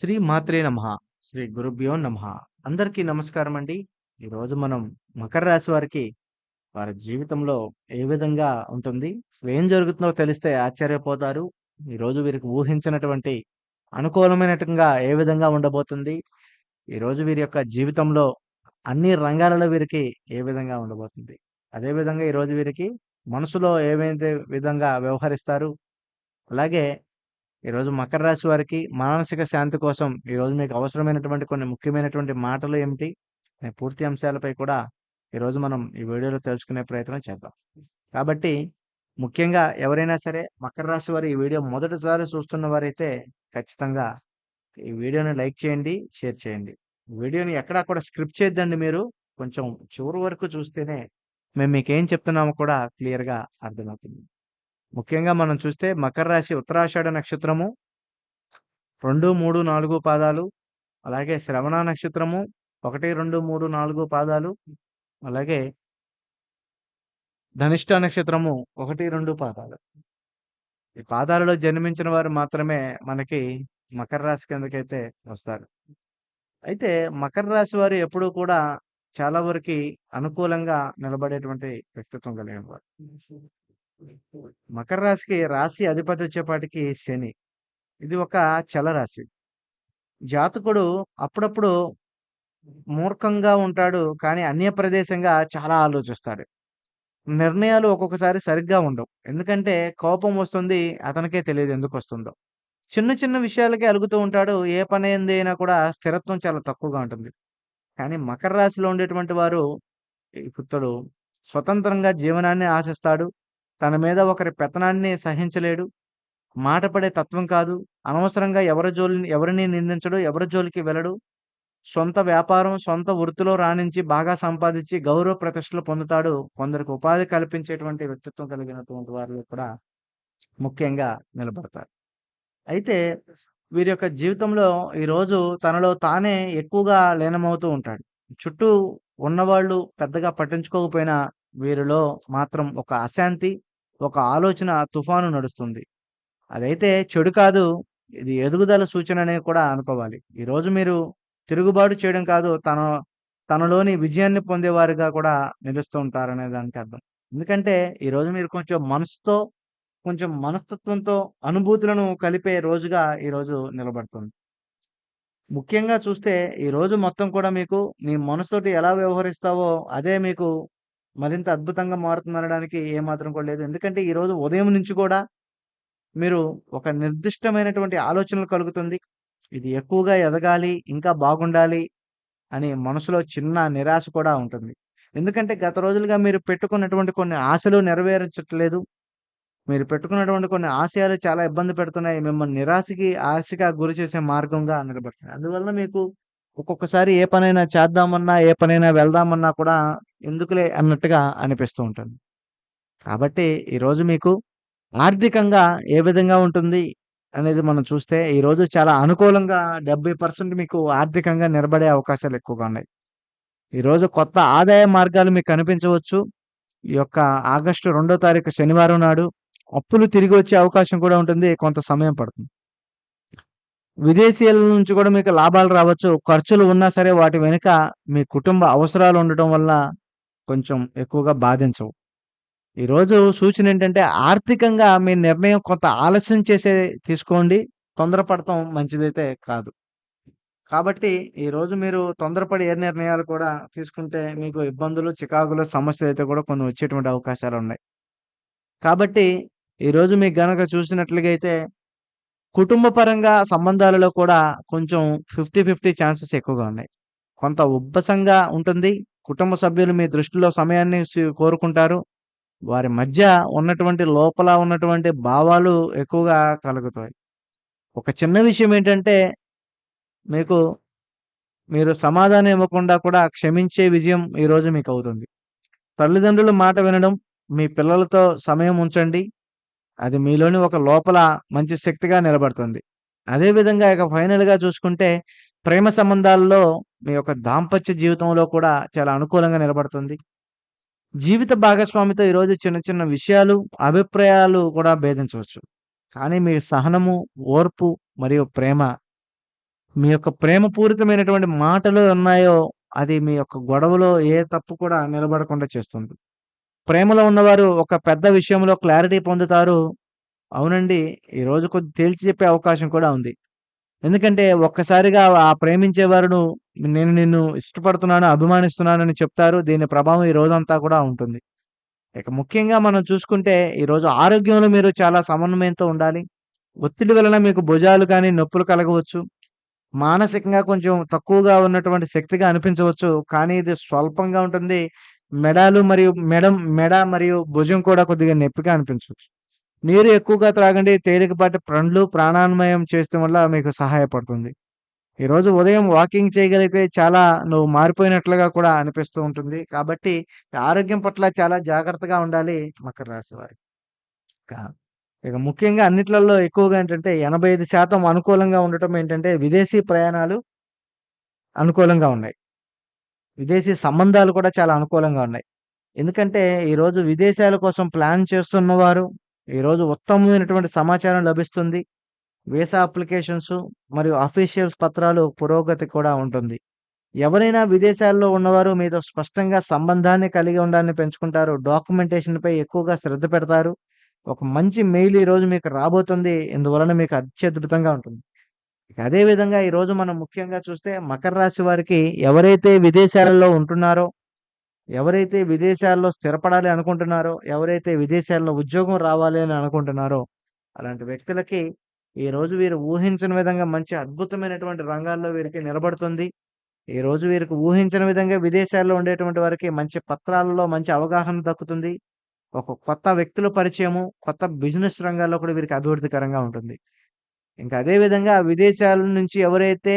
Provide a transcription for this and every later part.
శ్రీ మాత్రే నమ. శ్రీ గురుభ్యో నమ. అందరికీ నమస్కారం అండి. ఈరోజు మనం మకర రాశి వారికి వారి జీవితంలో ఏ విధంగా ఉంటుంది అసలు ఏం జరుగుతుందో తెలిస్తే ఆశ్చర్యపోతారు. ఈరోజు వీరికి ఊహించినటువంటి అనుకూలమైనట్టుగా ఏ విధంగా ఉండబోతుంది ఈరోజు వీరి యొక్క జీవితంలో అన్ని రంగాలలో వీరికి ఏ విధంగా ఉండబోతుంది. అదే విధంగా ఈరోజు వీరికి మనసులో ఏవైతే విధంగా వ్యవహరిస్తారు అలాగే ఈరోజు మకర రాశి వారికి మానసిక శాంతి కోసం ఈరోజు మీకు అవసరమైనటువంటి కొన్ని ముఖ్యమైనటువంటి మాటలు ఏమిటి అనే పూర్తి అంశాలపై కూడా ఈరోజు మనం ఈ వీడియోలో తెలుసుకునే ప్రయత్నం చేద్దాం. కాబట్టి ముఖ్యంగా ఎవరైనా సరే మకర రాశి వారు ఈ వీడియో మొదటిసారి చూస్తున్న వారైతే ఖచ్చితంగా ఈ వీడియోని లైక్ చేయండి షేర్ చేయండి. వీడియోని ఎక్కడా కూడా స్క్రిప్ట్ చేద్దండి మీరు. కొంచెం చివరి వరకు చూస్తేనే మేము మీకు ఏం చెప్తున్నామో కూడా క్లియర్గా అర్థమవుతుంది. ముఖ్యంగా మనం చూస్తే మకర రాశి ఉత్తరాషాఢ నక్షత్రము రెండు మూడు నాలుగు పాదాలు అలాగే శ్రవణ నక్షత్రము ఒకటి రెండు మూడు నాలుగు పాదాలు అలాగే ధనిష్ట నక్షత్రము ఒకటి రెండు పాదాలు. ఈ పాదాలలో జన్మించిన వారు మాత్రమే మనకి మకర రాశి కిందకైతే వస్తారు. అయితే మకర రాశి వారు ఎప్పుడూ కూడా చాలా వరకు అనుకూలంగా నిలబడేటువంటి వ్యక్తిత్వం కలిగిన వారు. మకర రాశికి రాశి అధిపతి వచ్చేపాటికి శని. ఇది ఒక చలరాశి జాతకుడు అప్పుడప్పుడు మూర్ఖంగా ఉంటాడు కానీ అన్య ప్రదేశంగా చాలా ఆలోచిస్తాడు. నిర్ణయాలు ఒక్కొక్కసారి సరిగ్గా ఉండవు. ఎందుకంటే కోపం వస్తుంది అతనికే తెలియదు ఎందుకు వస్తుందో. చిన్న చిన్న విషయాలకే అలుగుతూ ఉంటాడు ఏ పని ఏంది అయినా కూడా స్థిరత్వం చాలా తక్కువగా ఉంటుంది. కానీ మకర రాశిలో ఉండేటువంటి వారు ఇతడు స్వతంత్రంగా జీవనాన్ని ఆశిస్తాడు తన మీద ఒకరి పెత్తనాన్ని సహించలేడు. మాటపడే తత్వం కాదు. అనవసరంగా ఎవరి జోలిని ఎవరిని నిందించడు ఎవరి జోలికి వెళ్ళడు. సొంత వ్యాపారం సొంత వృత్తిలో రాణించి బాగా సంపాదించి గౌరవ ప్రతిష్టలు పొందుతాడు. కొందరికి ఉపాధి కల్పించేటువంటి వ్యక్తిత్వం కలిగినటువంటి వారిలో కూడా ముఖ్యంగా నిలబడతారు. అయితే వీరి యొక్క జీవితంలో ఈరోజు తనలో తానే ఎక్కువగా లీనమవుతూ ఉంటాడు. చుట్టూ ఉన్నవాళ్ళు పెద్దగా పట్టించుకోకపోయినా వీరిలో మాత్రం ఒక అశాంతి ఒక ఆలోచన తుఫాను నడుస్తుంది. అదైతే చెడు కాదు ఇది ఎదుగుదల సూచన అనేది కూడా అనుకోవాలి. ఈరోజు మీరు తిరుగుబాటు చేయడం కాదు తన తనలోని విజయాన్ని పొందేవారుగా కూడా నిలుస్తూ ఉంటారనే దానికి అర్థం. ఎందుకంటే ఈరోజు మీరు కొంచెం మనసుతో కొంచెం మనస్తత్వంతో అనుభూతులను కలిపే రోజుగా ఈరోజు నిలబడుతుంది. ముఖ్యంగా చూస్తే ఈ రోజు మొత్తం కూడా మీకు నీ మనసుతోటి ఎలా వ్యవహరిస్తావో అదే మీకు మరింత అద్భుతంగా మారుతుందనడానికి ఏమాత్రం కూడా లేదు. ఎందుకంటే ఈరోజు ఉదయం నుంచి కూడా మీరు ఒక నిర్దిష్టమైనటువంటి ఆలోచనలు కలుగుతుంది. ఇది ఎక్కువగా ఎదగాలి ఇంకా బాగుండాలి అని మనసులో చిన్న నిరాశ కూడా ఉంటుంది. ఎందుకంటే గత రోజులుగా మీరు పెట్టుకున్నటువంటి కొన్ని ఆశలు నెరవేర్చట్లేదు. మీరు పెట్టుకున్నటువంటి కొన్ని ఆశయాలు చాలా ఇబ్బంది పెడుతున్నాయి. మిమ్మల్ని నిరాశకి ఆశగా గురి చేసే మార్గంగా నిలబడుతుంది అందువల్ల మీకు ఒక్కొక్కసారి ఏ పనైనా చేద్దామన్నా ఏ పనైనా వెళ్దామన్నా కూడా ఎందుకులే అన్నట్టుగా అనిపిస్తూ ఉంటుంది. కాబట్టి ఈరోజు మీకు ఆర్థికంగా ఏ విధంగా ఉంటుంది అనేది మనం చూస్తే ఈరోజు చాలా అనుకూలంగా డెబ్బై పర్సెంట్ మీకు ఆర్థికంగా నిలబడే అవకాశాలు ఎక్కువగా ఉన్నాయి. ఈరోజు కొత్త ఆదాయ మార్గాలు మీకు కనిపించవచ్చు. ఈ యొక్క ఆగస్టు రెండో తారీఖు శనివారం నాడు అప్పులు తిరిగి వచ్చే అవకాశం కూడా ఉంటుంది. కొంత సమయం పడుతుంది. విదేశీయుల నుంచి కూడా మీకు లాభాలు రావచ్చు ఖర్చులు ఉన్నా సరే వాటి వెనుక మీ కుటుంబ అవసరాలు ఉండటం వల్ల కొంచెం ఎక్కువగా బాధించవు. ఈరోజు సూచన ఏంటంటే ఆర్థికంగా మీ నిర్ణయం కొంత ఆలస్యం చేసే తీసుకోండి తొందరపడటం మంచిదైతే కాదు. కాబట్టి ఈరోజు మీరు తొందరపడి ఏ నిర్ణయాలు కూడా తీసుకుంటే మీకు ఇబ్బందులు చికాకులు సమస్యలు అయితే కూడా కొన్ని వచ్చేటువంటి అవకాశాలు ఉన్నాయి. కాబట్టి ఈరోజు మీకు గనక చూసినట్లుగా అయితే కుటుంబ పరంగా సంబంధాలలో కూడా కొంచెం ఫిఫ్టీ ఫిఫ్టీ ఛాన్సెస్ ఎక్కువగా ఉన్నాయి. కొంత ఉబ్బసంగా ఉంటుంది. కుటుంబ సభ్యులు మీ దృష్టిలో సమయాన్ని కోరుకుంటారు. వారి మధ్య ఉన్నటువంటి లోపల ఉన్నటువంటి భావాలు ఎక్కువగా కలుగుతాయి. ఒక చిన్న విషయం ఏంటంటే మీకు మీరు సమాధానం ఇవ్వకుండా కూడా క్షమించే విజయం ఈరోజు మీకు అవుతుంది తల్లిదండ్రుల మాట వినడం మీ పిల్లలతో సమయం ఉంచండి. అది మీలోని ఒక లోపల మంచి శక్తిగా నిలబడుతుంది. అదేవిధంగా ఇక ఫైనల్గా చూసుకుంటే ప్రేమ సంబంధాల్లో మీ యొక్క దాంపత్య జీవితంలో కూడా చాలా అనుకూలంగా నిలబడుతుంది. జీవిత భాగస్వామితో ఈరోజు చిన్న చిన్న విషయాలు అభిప్రాయాలు కూడా భేదించవచ్చు. కానీ మీ సహనము ఓర్పు మరియు ప్రేమ మీ యొక్క ప్రేమపూరితమైనటువంటి మాటలు ఉన్నాయో, అది మీ యొక్క గొడవలో ఏ తప్పు కూడా నిలబడకుండా చేస్తుంది. ప్రేమలో ఉన్నవారు ఒక పెద్ద విషయంలో క్లారిటీ పొందుతారు. అవునండి. ఈరోజు కొద్ది తేల్చి చెప్పే అవకాశం కూడా ఉంది. ఎందుకంటే ఒక్కసారిగా ఆ ప్రేమించేవారును నేను నిన్ను ఇష్టపడుతున్నాను, అభిమానిస్తున్నానని చెప్తారు. దీని ప్రభావం ఈ రోజంతా కూడా ఉంటుంది. ఇక ముఖ్యంగా మనం చూసుకుంటే ఈరోజు ఆరోగ్యంలో మీరు చాలా సమన్వయంతో ఉండాలి. ఒత్తిడి వలన మీకు భుజాలు కానీ నొప్పులు కలగవచ్చు. మానసికంగా కొంచెం తక్కువగా ఉన్నటువంటి శక్తిగా అనిపించవచ్చు. కానీ ఇది స్వల్పంగా ఉంటుంది. మెడలు మరియు మెడం మెడ మరియు భుజం కూడా కొద్దిగా నొప్పిగా అనిపించవచ్చు. నీరు ఎక్కువగా త్రాగండి. తేలికపాటి పండ్లు ప్రాణాన్మయం చేయడం వల్ల మీకు సహాయపడుతుంది. ఈరోజు ఉదయం వాకింగ్ చేయగలిగితే చాలా నువ్వు మారిపోయినట్లుగా కూడా అనిపిస్తూ ఉంటుంది. కాబట్టి ఆరోగ్యం పట్ల చాలా జాగ్రత్తగా ఉండాలి మకర రాశి వారి ఇక, ముఖ్యంగా అన్నిట్లలో ఎక్కువగా ఏంటంటే 85% అనుకూలంగా ఉండటం ఏంటంటే విదేశీ ప్రయాణాలు అనుకూలంగా ఉన్నాయి. విదేశీ సంబంధాలు కూడా చాలా అనుకూలంగా ఉన్నాయి. ఎందుకంటే ఈరోజు విదేశాల కోసం ప్లాన్ చేస్తున్నవారు ఈరోజు ఉత్తమమైనటువంటి సమాచారం లభిస్తుంది. వీసా అప్లికేషన్స్ మరియు అఫీషియల్స్ పత్రాలు పురోగతి కూడా ఉంటుంది. ఎవరైనా విదేశాల్లో ఉన్నవారు మీతో స్పష్టంగా సంబంధాన్ని కలిగి ఉండాలని పెంచుకుంటారు. డాక్యుమెంటేషన్‌పై ఎక్కువగా శ్రద్ధ పెడతారు. ఒక మంచి మెయిల్ ఈరోజు మీకు రాబోతుంది. ఇందువలన మీకు అత్యద్భుతంగా ఉంటుంది. ఇక అదే విధంగా ఈరోజు మనం ముఖ్యంగా చూస్తే మకర రాశి వారికి ఎవరైతే విదేశాలలో ఉంటున్నారో, ఎవరైతే విదేశాల్లో స్థిరపడాలి అనుకుంటున్నారో, ఎవరైతే విదేశాల్లో ఉద్యోగం రావాలి అని అనుకుంటున్నారో, అలాంటి వ్యక్తులకి ఈరోజు వీరు ఊహించని విధంగా మంచి అద్భుతమైనటువంటి రంగాల్లో వీరికి నిలబడుతుంది. ఈరోజు వీరికి ఊహించని విధంగా విదేశాల్లో ఉండేటువంటి వారికి మంచి పత్రాలలో మంచి అవగాహన దక్కుతుంది. ఒక కొత్త వ్యక్తుల పరిచయము, కొత్త బిజినెస్ రంగాల్లో కూడా వీరికి అభివృద్ధికరంగా ఉంటుంది. ఇంకా అదే విధంగా విదేశాల నుంచి ఎవరైతే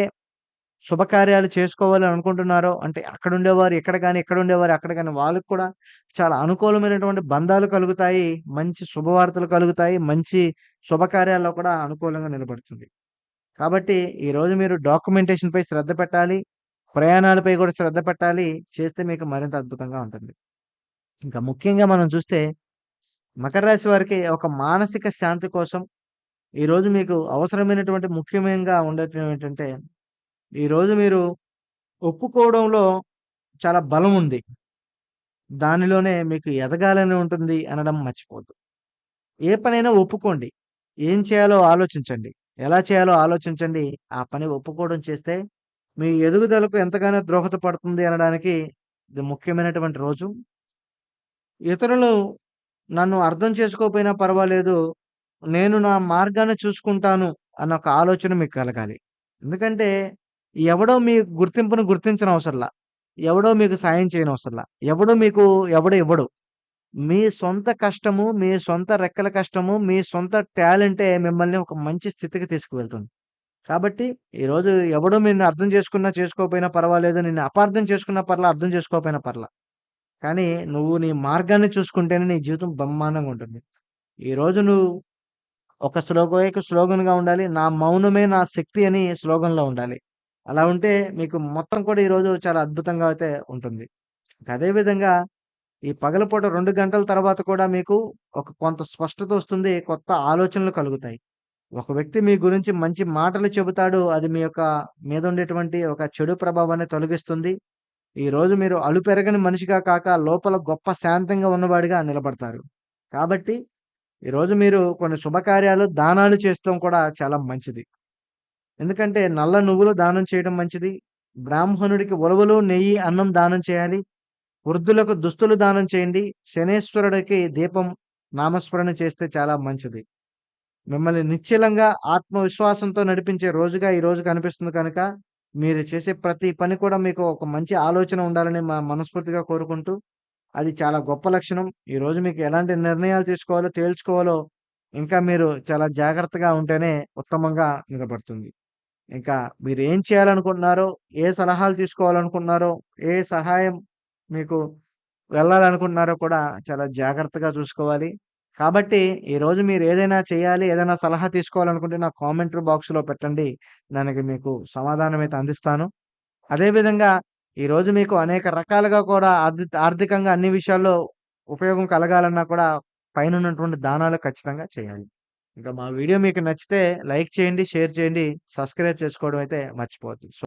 శుభకార్యాలు చేసుకోవాలని అనుకుంటున్నారో, అంటే అక్కడ ఉండేవారు ఎక్కడ ఇక్కడ ఎక్కడ ఉండేవారు అక్కడ కానీ వాళ్ళకు కూడా చాలా అనుకూలమైనటువంటి బంధాలు కలుగుతాయి. మంచి శుభవార్తలు కలుగుతాయి. మంచి శుభకార్యాల్లో కూడా అనుకూలంగా నిలబడుతుంది. కాబట్టి ఈరోజు మీరు డాక్యుమెంటేషన్‌పై శ్రద్ధ పెట్టాలి. ప్రయాణాలపై కూడా శ్రద్ధ పెట్టాలి. చేస్తే మీకు మరింత అద్భుతంగా ఉంటుంది. ఇంకా ముఖ్యంగా మనం చూస్తే మకర రాశి వారికి ఒక మానసిక శాంతి కోసం ఈరోజు మీకు అవసరమైనటువంటి ముఖ్యంగా ఉండటం ఏంటంటే, ఈరోజు మీరు ఒప్పుకోవడంలో చాలా బలం ఉంది. దానిలోనే మీకు ఎదగాలని ఉంటుంది అనడం మర్చిపోద్దు ఏ పనైనా ఒప్పుకోండి. ఏం చేయాలో ఆలోచించండి. ఎలా చేయాలో ఆలోచించండి. ఆ పని ఒప్పుకోవడం చేస్తే మీ ఎదుగుదలకు ఎంతగానో దోహదపడుతుంది అనడానికి ఇది ముఖ్యమైనటువంటి రోజు. ఇతరులు నన్ను అర్థం చేసుకోకపోయినా పర్వాలేదు. నేను నా మార్గాన్ని చూసుకుంటాను అన్న ఒక ఆలోచన మీకు కలగాలి. ఎందుకంటే ఎవడో మీ గుర్తింపును గుర్తించనవసరంలా. ఎవడో మీకు సాయం చేయనవసరంలా. ఎవడో మీకు ఎవడు ఇవ్వడు. మీ సొంత కష్టము, మీ సొంత రెక్కల కష్టము, మీ సొంత టాలెంటే మిమ్మల్ని ఒక మంచి స్థితికి తీసుకువెళ్తుంది. కాబట్టి ఈరోజు ఎవడో నేను అర్థం చేసుకున్నా చేసుకోకపోయినా పర్వాలేదు. నేను అపార్థం చేసుకున్నా పర్లా, అర్థం చేసుకోకపోయినా పర్లా. కానీ నువ్వు నీ మార్గాన్ని చూసుకుంటేనే నీ జీవితం బ్రహ్మాండంగా ఉంటుంది. ఈరోజు నువ్వు ఒక స్లోగోయక స్లోగన్‌గా ఉండాలి. నా మౌనమే నా శక్తి అని స్లోగన్‌లో ఉండాలి. అలా ఉంటే మీకు మొత్తం కూడా ఈరోజు చాలా అద్భుతంగా అయితే ఉంటుంది. అదేవిధంగా ఈ పగలపూట రెండు గంటల తర్వాత కూడా మీకు ఒక కొంత స్పష్టత వస్తుంది. కొత్త ఆలోచనలు కలుగుతాయి. ఒక వ్యక్తి మీ గురించి మంచి మాటలు చెబుతాడు. అది మీ యొక్క మీద ఉండేటువంటి ఒక చెడు ప్రభావాన్ని తొలగిస్తుంది. ఈరోజు మీరు అలుపెరగని మనిషిగా కాక లోపల గొప్ప శాంతంగా ఉన్నవాడిగా నిలబడతారు. కాబట్టి ఈరోజు మీరు కొన్ని శుభకార్యాలు, దానాలు చేస్తాం కూడా చాలా మంచిది. ఎందుకంటే నల్ల నువ్వులు దానం చేయడం మంచిది. బ్రాహ్మణుడికి ఉలవలు, నెయ్యి, అన్నం దానం చేయాలి. వృద్ధులకు దుస్తులు దానం చేయండి. శనేశ్వరుడికి దీపం నామస్మరణ చేస్తే చాలా మంచిది. మిమ్మల్ని నిశ్చలంగా ఆత్మవిశ్వాసంతో నడిపించే రోజుగా ఈ రోజు కనిపిస్తుంది కనుక మీరు చేసే ప్రతి పని కూడా మీకు ఒక మంచి ఆలోచన ఉండాలని మా మనస్ఫూర్తిగా కోరుకుంటూ అది చాలా గొప్ప లక్షణం. ఈరోజు మీకు ఎలాంటి నిర్ణయాలు తీసుకోవాలో తేల్చుకోవాలో ఇంకా మీరు చాలా జాగ్రత్తగా ఉంటేనే ఉత్తమంగా నిలబడుతుంది. ఇంకా మీరు ఏం చేయాలనుకుంటున్నారో, ఏ సలహాలు తీసుకోవాలనుకుంటున్నారో, ఏ సహాయం మీకు వెళ్ళాలనుకుంటున్నారో కూడా చాలా జాగ్రత్తగా చూసుకోవాలి. కాబట్టి ఈరోజు మీరు ఏదైనా చేయాలి, ఏదైనా సలహా తీసుకోవాలనుకుంటే నా కామెంటరీ బాక్స్‌లో పెట్టండి. దానికి మీకు సమాధానం అయితే అందిస్తాను. అదేవిధంగా ఈరోజు మీకు అనేక రకాలుగా కూడా ఆర్థి ఆర్థికంగా అన్ని విషయాల్లో ఉపయోగం కలగాలన్నా కూడా పైనున్నటువంటి దానాలు ఖచ్చితంగా చేయాలి. ఇంకా మా వీడియో మీకు నచ్చితే లైక్ చేయండి, షేర్ చేయండి, సబ్స్క్రైబ్ చేసుకోవడం అయితే మర్చిపోవద్దు. సో